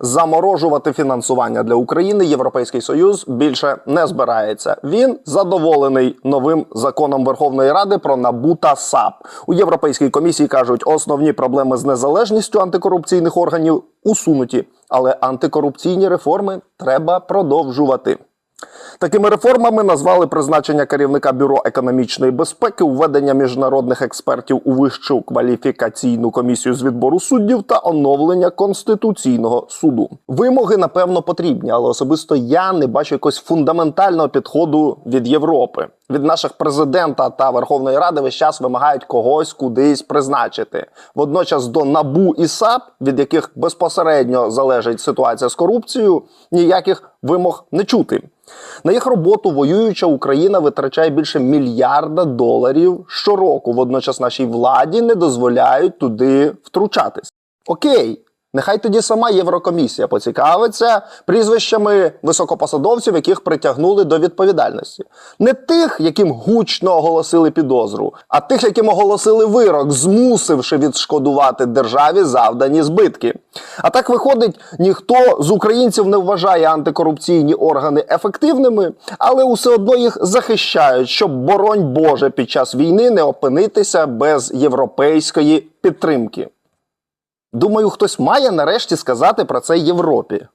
заморожувати фінансування для України Європейський Союз більше не збирається. Він задоволений новим законом Верховної Ради про НАБУ та САП. У Європейській комісії кажуть, основні проблеми з незалежністю антикорупційних органів усунуті, але антикорупційні реформи треба продовжувати. Такими реформами назвали призначення керівника бюро економічної безпеки, введення міжнародних експертів у вищу кваліфікаційну комісію з відбору суддів та оновлення конституційного суду. Вимоги напевно потрібні, але особисто я не бачу якогось фундаментального підходу від Європи. Від наших президента та Верховної Ради весь час вимагають когось кудись призначити. Водночас до набу і САП, від яких безпосередньо залежить ситуація з корупцією, ніяких вимог не чути. На їх роботу воююча Україна витрачає більше мільярда доларів щороку. Водночас нашій владі не дозволяють туди втручатись. Окей. Нехай тоді сама Єврокомісія поцікавиться прізвищами високопосадовців, яких притягнули до відповідальності. Не тих, яким гучно оголосили підозру, а тих, яким оголосили вирок, змусивши відшкодувати державі завдані збитки. А так виходить, ніхто з українців не вважає антикорупційні органи ефективними, але усе одно їх захищають, щоб, боронь Боже, під час війни не опинитися без європейської підтримки. Думаю, хтось має нарешті сказати про це Європі.